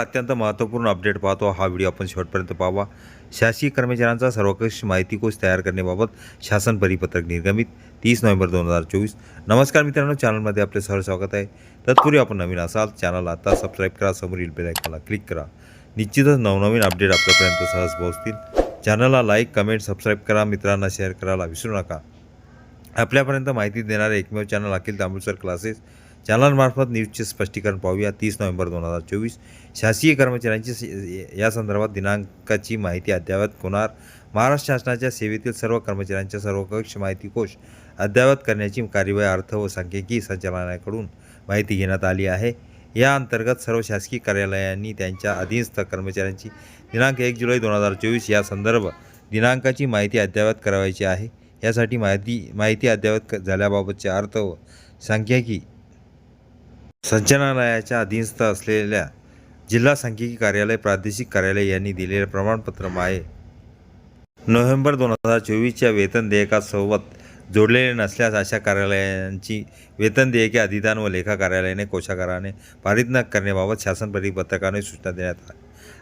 अत्यंत महत्त्वपूर्ण अपडेट पाहतो. हा व्हिडिओ आपण शेवटपर्यंत पाहावा. शासकीय कर्मचाऱ्यांचा सर्वकष माहिती कोश तयार करण्याबाबत शासन परिपत्रक निर्गमित तीस नोव्हेंबर दोन हजार चोवीस. नमस्कार मित्रांनो चॅनलमध्ये आपले सहर स्वागत आहे. तत्पूर्वी आपण नवीन असाल चॅनल आता सबस्क्राईब करा समोरील बेलायकॉनला क्लिक करा. निश्चितच नवनवीन अपडेट आपल्यापर्यंत सहज पोहोचतील. चॅनलला लाईक कमेंट सबस्क्राईब करा मित्रांना शेअर करायला विसरू नका. आपल्यापर्यंत माहिती देणारे एकमेव चॅनल अखिल तांबुसर क्लासेस चॅनलमार्फत न्यूजचे स्पष्टीकरण पाहूया. तीस नोव्हेंबर दोन हजार चोवीस. शासकीय कर्मचाऱ्यांची या संदर्भात दिनांकाची माहिती अद्ययावत होणार. महाराष्ट्र शासनाच्या सेवेतील सर्व कर्मचाऱ्यांच्या सर्वकक्ष माहिती कोश अद्ययावत करण्याची कार्यवाही अर्थ व सांख्यिकी संचालनाकडून माहिती घेण्यात आली आहे. या अंतर्गत सर्व शासकीय कार्यालयांनी त्यांच्या अधीनस्थ कर्मचाऱ्यांची दिनांक एक जुलै दोन हजार चोवीस या संदर्भ दिनांकाची माहिती अद्ययावत करावायची आहे. यासाठी माहिती माहिती अद्ययावत झाल्याबाबतचे अर्थ व सांख्यिकी संचालनालयाच्या अधीनस्थ असलेल्या जिल्हा सांख्यिकी कार्यालय प्रादेशिक कार्यालय यांनी दिलेले प्रमाणपत्र आहे नोव्हेंबर दोन हजार चोवीसच्या वेतन देयकासोबत जोडलेले नसल्यास अशा कार्यालयांची वेतन देयके अधिदान व लेखा कार्यालयाने कोशागाराने पारित न करण्याबाबत शासन परिपत्रकाने सूचना देण्यात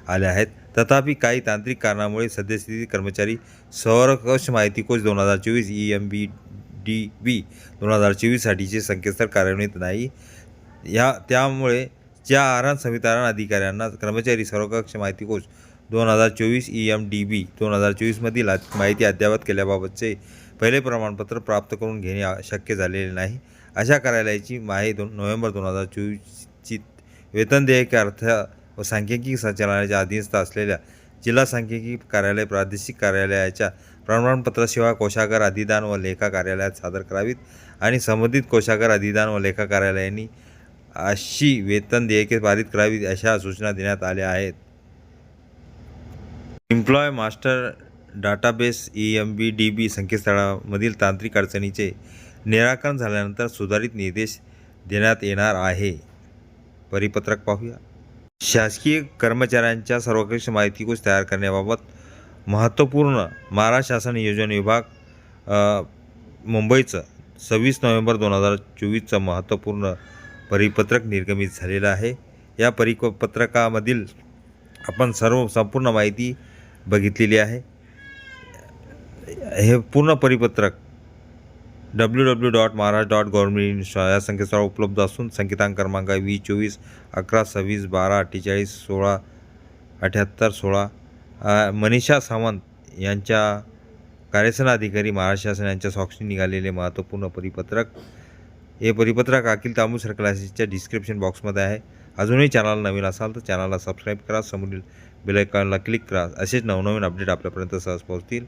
आल्या आहेत. तथापि काही तांत्रिक कारणामुळे सद्यस्थिती कर्मचारी संरक्षण माहिती कोश दोन हजार चोवीस E M B D B दोन हजार चोवीससाठीचे संकेतस्थळ कार्यान्वित नाही. या त्यामुळे ज्या आहार संवितरण अधिकाऱ्यांना कर्मचारी सर्वकक्ष माहिती कोश दोन हजार चोवीस ई एम डी बी दोन हजार चोवीसमधील माहिती अद्ययावत केल्याबाबतचे पहिले प्रमाणपत्र प्राप्त करून घेणे शक्य झालेले नाही. अशा कार्यालयाची माहे दोन नोव्हेंबर दोन हजार चोवीसची वेतन देयके अर्थ व सांख्यिकी संचालनाच्या अधीनस्थ असलेल्या जिल्हा सांख्यिकी कार्यालय प्रादेशिक कार्यालयाच्या प्रमाणपत्राशिवाय कोशागार अधिदान व लेखा कार्यालयात सादर करावीत आणि संबंधित कोशागार अधिदान व लेखा कार्यालयांनी अशी वेतन देयके पारित करावी अशा सूचना देण्यात आल्या आहेत. Employee master database E M B D B संकेतस्थळामधील तांत्रिक अडचणीचे निराकरण झाल्यानंतर सुधारित निर्देश देण्यात येणार आहे. परिपत्रक पाहूया. शासकीय कर्मचाऱ्यांच्या सर्वकष माहितीकोश तयार करण्याबाबत महत्त्वपूर्ण महाराष्ट्र शासन नियोजन विभाग मुंबईचं सव्वीस नोव्हेंबर दोन हजार चोवीसचं महत्त्वपूर्ण परिपत्रक निर्गमित झालेलं आहे. या परिपत्रकामधील आपण सर्व संपूर्ण माहिती बघितलेली आहे. हे पूर्ण परिपत्रक W W dot Maharashtra dot government या संकेतस्थळावर उपलब्ध असून संकेतांक क्रमांक आहे वीस चोवीस अकरा सव्वीस बारा अठ्ठेचाळीस सोळा अठ्याहत्तर सोळा मनीषा सावंत यांच्या कार्यसन अधिकारी महाराष्ट्र शासन यांच्या साक्षी निघालेले महत्त्वपूर्ण परिपत्रक हे परिपत्रक अखिल तांबूसर क्लासेसच्या डिस्क्रिप्शन बॉक्समध्ये आहे. अजूनही चॅनल नवीन असाल तर चॅनलला सबस्क्राईब करा. समोरील बेलायकॉनला क्लिक करा. असेच नवनवीन अपडेट आपल्यापर्यंत सहज पोहोचतील.